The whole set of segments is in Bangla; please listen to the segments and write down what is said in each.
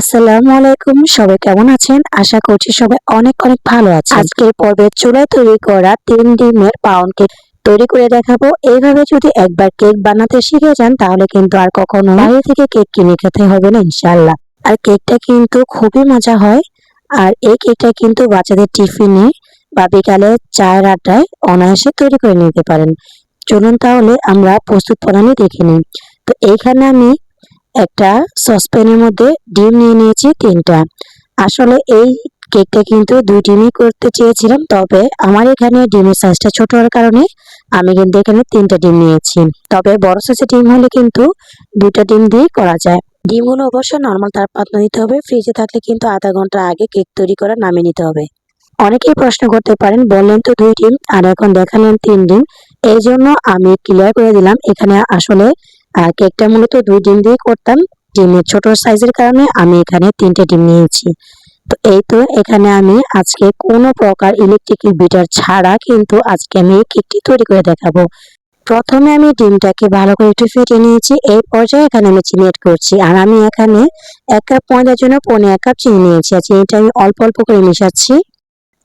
আসসালামু আলাইকুম সবাই কেমন আছেন? আশা করছি সবাই অনেক অনেক ভালো আছে আজকের পর্বে চুলায় তৈরি করা তিন ডিমের পাউন্ড কেক তৈরি করে দেখাবো। এইভাবে যদি একবার কেক বানাতে শিখে যান, তাহলে কিন্তু আর কখনো বাইরে থেকে কেক কিনে খেতে হবে না ইনশাল্লাহ আর কেকটা কিন্তু খুবই মজা হয়। আর এই কেকটা কিন্তু বাচ্চাদের টিফিনে বা বিকালে চায়ের আড্ডায় অনায়াসে তৈরি করে নিতে পারেন। চলুন তাহলে আমরা প্রস্তুত প্রণালী দেখে নিই। তো এইখানে আমি একটা সসপ্যানের মধ্যে ডিম নিয়ে নিয়েছি তিনটা। আসলে এই কেকটা কিন্তু দুই ডিমই করতে চেয়েছিলাম, তবে আমার এখানে ডিমের সাইজটা ছোট হওয়ার কারণে আমি কিন্তু এখানে তিনটা ডিম নিয়েছি। তবে বড় সাইজের ডিম হলে কিন্তু দুটো ডিম দিয়ে করা যায়। ডিমগুলো অবশ্যই নর্মাল তার তাপমাত্রা দিতে হবে ফ্রিজে থাকলে কিন্তু আধা ঘণ্টা আগে কেক তৈরি করা নামিয়ে নিতে হবে। অনেকেই প্রশ্ন করতে পারেন, বললেন তো দুই ডিম, আর এখন দেখালেন তিন ডিম। এই জন্য আমি ক্লিয়ার করে দিলাম, এখানে আসলে আর কেকটা মূলত দুই ডিম দিয়ে করতাম। ডিমের ছোট সাইজের কারণে আমি এখানে তিনটে ডিম নিয়েছি। তো এই তো এখানে আমি আজকে কোনো প্রকার ইলেকট্রিক বিটার ছাড়া কিন্তু আজকে আমি এই কেকটি তৈরি করে দেখাবো। প্রথমে আমি ডিমটাকে ভালো করে একটু ফেটে নিয়েছি। এই পর্যায়ে এখানে আমি চিনি এড করছি। আর আমি এখানে এক কাপ ময়দার জন্য পৌনে এক কাপ চিনি নিয়েছি। আর চিনিটা আমি অল্প অল্প করে মিশাচ্ছি।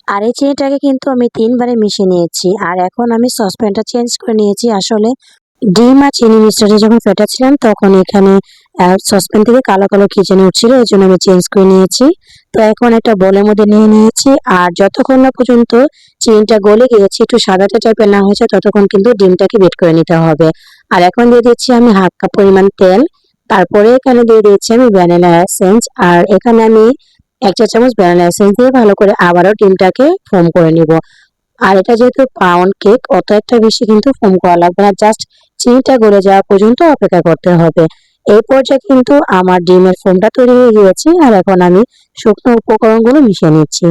আর এই চিনিটাকে কিন্তু আমি তিনবারে মিশিয়ে নিয়েছি। আর এখন আমি সসপ্যানটা চেঞ্জ করে নিয়েছি। আসলে ডিম আর চিনি মিশ্রণে যখন ফেটাচ্ছিলাম, তখন এখানে সসপ্যান থেকে কালো কালো খিচেনি উঠছিল এই জন্য আমি চেঞ্জ করে নিয়েছি। তো এখন একটা বোলের মধ্যে নিয়ে নিয়েছি, আর যতক্ষণ না পর্যন্ত চিনিটা গলে গিয়েছে, একটু সাদাটা টাইপের না হয়েছে, ততক্ষণ কিন্তু ডিমটাকে বেট করে নিতে হবে। আর এখন দিয়ে দিচ্ছি আমি হাফ কাপ পরিমাণ তেল, তারপরে এখানে দিয়ে দিচ্ছি আমি ভ্যানিলা এসেন্স আর এখানে আমি এক চা চামচ ভ্যানিলা এসেন্স দিয়ে ভালো করে আবারও ডিমটাকে ফোম করে নিব। আর এটা যেহেতু পাউন্ড কেক অত একটা বেশি কিন্তু ফোম করা লাগবে না জাস্ট চিনিটা গলে যাওয়া পর্যন্ত অপেক্ষা করতে হবে। এই পর্যায়ে কিন্তু আমার ডিমের ফোমটা তৈরি হয়ে গিয়েছে, আর এখন আমি শুকনো উপকরণগুলো মিশিয়ে নিচ্ছি।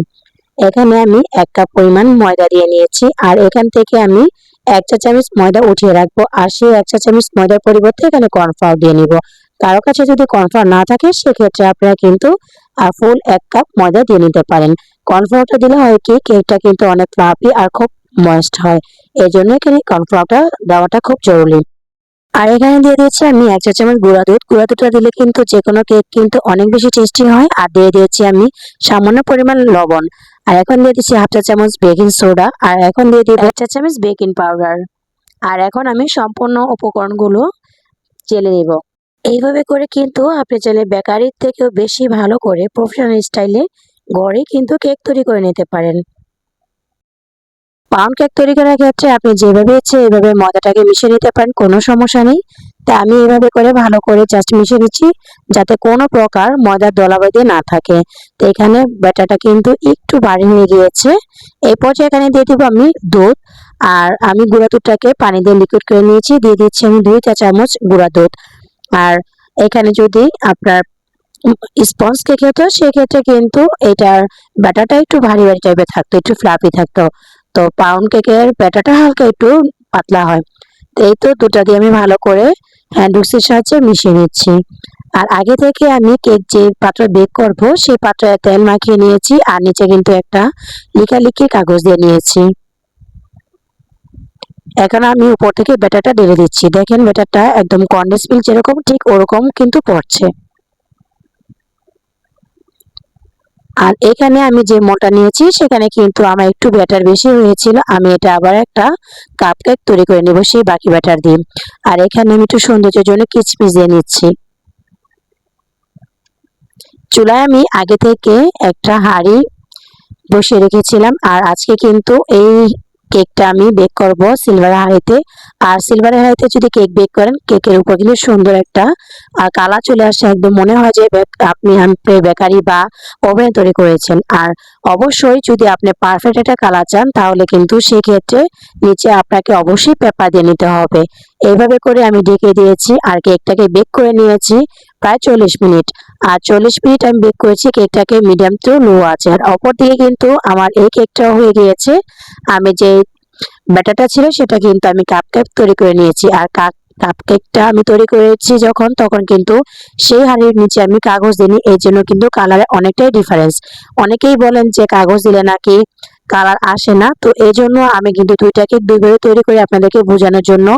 এখানে আমি এক কাপ পরিমাণ ময়দা দিয়ে নিয়েছি, আর এখান থেকে আমি এক চা চামচ ময়দা উঠিয়ে রাখব, আর সেই এক চা চামচ ময়দার পরিবর্তে এখানে কর্নফ্লাওয়ার দিয়ে নিব। কারও কাছে যদি কর্নফ্লাওয়ার না থাকে, সেক্ষেত্রে আপনারা কিন্তু ফুল এক কাপ ময়দা দিয়ে নিতে পারেন। কর্নফ্লাওয়ারটা দিলে হয় কি, কেকটা কিন্তু অনেক ফ্লাফি আর খুব ময়েস্ট হয়। এই জন্য এখানে কর্নফ্লাওয়ারটা দেওয়াটা খুব জরুরি। আর এখানে দিয়ে দিয়েছি আমি এক চা চামচ গুঁড়া দুধ। গুঁড়া দুধটা দিলে কিন্তু যে কোনো কেক কিন্তু অনেক বেশি টেস্টি হয়। আর দিয়ে দিয়েছি আমি সামান্য পরিমাণ লবণ। আর এখন দিয়ে দিচ্ছি হাফ চা চামচ বেকিং সোডা আর এখন দিয়ে দিই এক চা চামচ বেকিং পাউডার আর এখন আমি সম্পূর্ণ উপকরণগুলো চেলে নিব। এইভাবে করে কিন্তু আপনি চাইলে বেকারির থেকেও বেশি ভালো করে প্রফেশনাল স্টাইলে ঘরে কিন্তু কেক তৈরি করে নিতে পারেন। পাউন্ড কেক তৈরি করার ক্ষেত্রে আপনি যেভাবে ইচ্ছে এইভাবে ময়দাটাকে মিশিয়ে নিতে পারেন, কোনো সমস্যা নেই। তা আমি এভাবে করে ভালো করে জাস্ট মিশিয়ে নিচ্ছি, যাতে কোনো প্রকার ময়দার দলা বেঁধে না থাকে। তো এখানে ব্যাটাটা কিন্তু একটু বাড়ি হয়ে গিয়েছে। এই পর্যায়ে এখানে দিয়ে দিব আমি দুধ, আর আমি গুঁড়া দুধটাকে পানি দিয়ে লিকুইড করে নিয়েছি। দিয়ে দিচ্ছি আমি দুই চা চামচ গুঁড়া দুধ। আর এখানে যদি আপনার স্পঞ্জ কেক হতো সেক্ষেত্রে কিন্তু এটার ব্যাটাটা একটু ভারী ভারী টাইপের থাকতো, একটু ফ্লাফি থাকতো। তো পাউন্ড কেকের ব্যাটাটা হালকা একটু পাতলা হয়। এই তো দুটা দিয়ে আমি ভালো করে হ্যান্ড উইক্সের সাহায্যে মিশিয়ে নিচ্ছি। আর আগে থেকে আমি কেক যে পাত্রে বেক করব, সেই পাত্রে তেল মাখিয়ে নিয়েছি আর নিচে কিন্তু একটা লিখালিখি কাগজ দিয়ে নিয়েছি। এখন আমি উপর থেকে ব্যাটারটা ঢেলে দিচ্ছি। দেখেন ব্যাটারটা একদম কন্ডেন্স মিল্ক যেরকম, ঠিক ওরকম কিন্তু পড়ছে। আর এখানে আমি যে মোটা নিয়েছি, সেখানে কিন্তু আমার একটু ব্যাটার বেশি হয়েছিল। আমি এটা আবার একটা কাপ কেক তৈরি করে নেব সেই বাকি ব্যাটার দিয়ে। আর এখানে আমি একটু সৌন্দর্যের জন্য কিচমিচ দিয়ে নিচ্ছি। চুলায় আমি আগে থেকে একটা হাঁড়ি বসিয়ে রেখেছিলাম। আর আজকে কিন্তু এই কেকটা আমি বেক করব সিলভার হাঁড়িতে। আর সিলভার হাঁড়িতে যদি কেক বেক করেন, কেকের উপর কিন্তু সুন্দর একটা কালার চলে আসে। একদম মনে হয় যে আপনি বেকারি বা ওভেন তৈরি করেছেন। আর অবশ্যই যদি আপনি পারফেক্ট একটা কালার চান, তাহলে কিন্তু সেক্ষেত্রে নিচে আপনাকে অবশ্যই পেপার দিয়ে নিতে হবে। এইভাবে করে আমি ডেকে দিয়েছি আর কেকটাকে বেক করে নিয়েছি প্রায় চল্লিশ মিনিট। আর চল্লিশ মিনিট আমি বেক করেছি কেকটাকে মিডিয়াম টু লো আছে। আর অপর দিকে কিন্তু আমার এই কেকটাও হয়ে গিয়েছে। আমি যে ব্যাটারটা ছিল সেটা কিন্তু আমি কাপ কেক তৈরি করে নিয়েছি। আর কাপ কাপ কেকটা আমি তৈরি করেছি যখন, তখন কিন্তু সেই হাড়ির নিচে আমি কাগজ দিইনি। এই জন্য কিন্তু কালারে অনেকটাই ডিফারেন্স অনেকেই বলেন যে কাগজ দিলে নাকি কালার আসে না। তো এই জন্য আমি কিন্তু দুইটাকে দুইভাবে তৈরি করে আপনাদেরকে বোঝানোর জন্য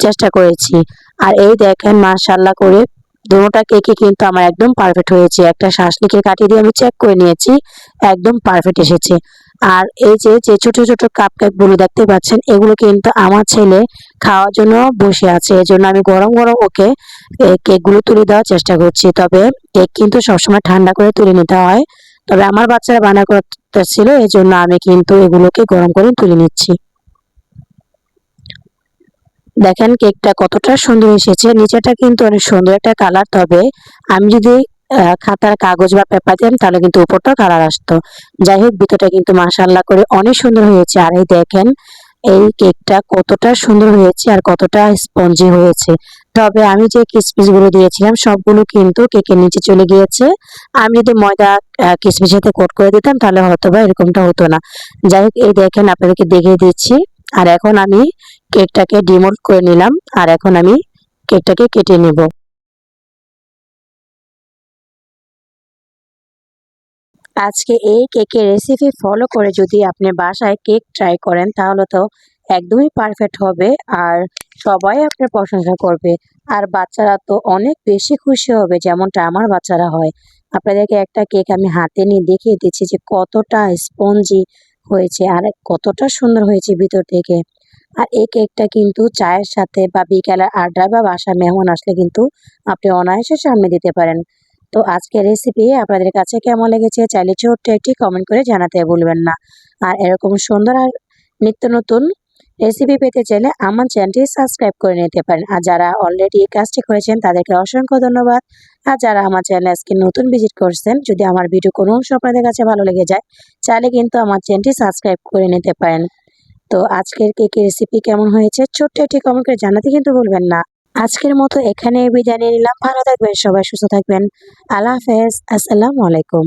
চেষ্টা করেছি। আর এই দেখেন মার্শাল্লাহ করে দুটোটা কেকই কিন্তু আমার একদম পারফেক্ট হয়েছে। একটা শ্বাসনিকে কাটিয়ে দিয়ে আমি চেক করে নিয়েছি, একদম পারফেক্ট এসেছে। আর এই যে যে ছোট ছোট কাপগুলো দেখতে পাচ্ছেন, এগুলো কিন্তু আমার ছেলে খাওয়ার জন্য বসে আছে। এজন্য আমি গরম গরম ওকে কেকগুলো তুলে দেওয়ার চেষ্টা করছি। তবে কেক কিন্তু সবসময় ঠান্ডা করে তুলে নিতে হয়। তবে আমার বাচ্চারা বানা করতেছিল এই জন্য আমি কিন্তু এগুলোকে গরম করে তুলে নিচ্ছি। দেখেন কেকটা কতটা সুন্দর এসেছে। নিচেটা কিন্তু অনেক সুন্দর একটা কালার, তবে আমি যদি খাতার কাগজ বা পেপার দিতাম তাহলে কিন্তু উপরটা কালার আসতো। যাই হোক, ভিতরটা কিন্তু মাশাল্লাহ করে অনেক সুন্দর হয়েছে। আর এই দেখেন, এই কেকটা কতটা সুন্দর হয়েছে আর কতটা স্পঞ্জি হয়েছে। তবে আমি যে কিসমিসগুলো দিয়েছিলাম, সবগুলো কিন্তু কেকের নিচে চলে গিয়েছে। আমি যদি ময়দা কিসমিস সাথে কোট করে দিতাম, তাহলে হয়তো বা এরকমটা হতো না। যাই হোক, এই দেখেন, আপনাদেরকে দেখিয়ে দিচ্ছি। আর এখন আমি কেকটাকে ডিমোল্ড করে নিলাম, আর এখন আমি কেকটাকে কেটে নেব। আজকে এই কেকের রেসিপি ফলো করে যদি আপনি বাসায় কেক ট্রাই করেন, তাহলে তো একদমই পারফেক্ট হবে, আর সবাই আপনার প্রশংসা করবে। আর বাচ্চারা তো অনেক বেশি খুশি হবে, যেমনটা আমার বাচ্চারা হয়। আপনাদেরকে একটা কেক আমি হাতে নিয়ে দেখিয়ে দিচ্ছি যে কতটা স্পঞ্জি হয়েছে আর কতটা সুন্দর হয়েছে ভিতর থেকে। আর এই কেকটা কিন্তু চায়ের সাথে বা বিকেলের আড্ডায় বা বাসায় মেহমান আসলে কিন্তু আপনি অনায়াসে সামনে দিতে পারেন। তো আজকের রেসিপি আপনাদের কাছে কেমন লেগেছে চাইলে ছোট্ট একটি কমেন্ট করে জানাতে ভুলবেন না। আর এরকম সুন্দর আর নিত্য নতুন রেসিপি পেতে চাইলে আমার চ্যানেলটি সাবস্ক্রাইব করে নিতে পারেন। আর যারা অলরেডি এই কাজটি করেছেন, তাদেরকে অসংখ্য ধন্যবাদ। আর যারা আমার চ্যানেল আজকে নতুন ভিজিট করছেন, যদি আমার ভিডিও কোনো অংশ আপনাদের কাছে ভালো লেগে যায়, চাইলে কিন্তু আমার চ্যানেলটি সাবস্ক্রাইব করে নিতে পারেন। তো আজকের কেকের রেসিপি কেমন হয়েছে ছোট্ট একটি কমেন্ট করে জানাতে কিন্তু ভুলবেন না। আজকের মতো এখানে বিদায় নিয়ে নিলাম। ভালো থাকবেন, সবাই সুস্থ থাকবেন। আল্লাহ হাফেজ। আসসালামু আলাইকুম।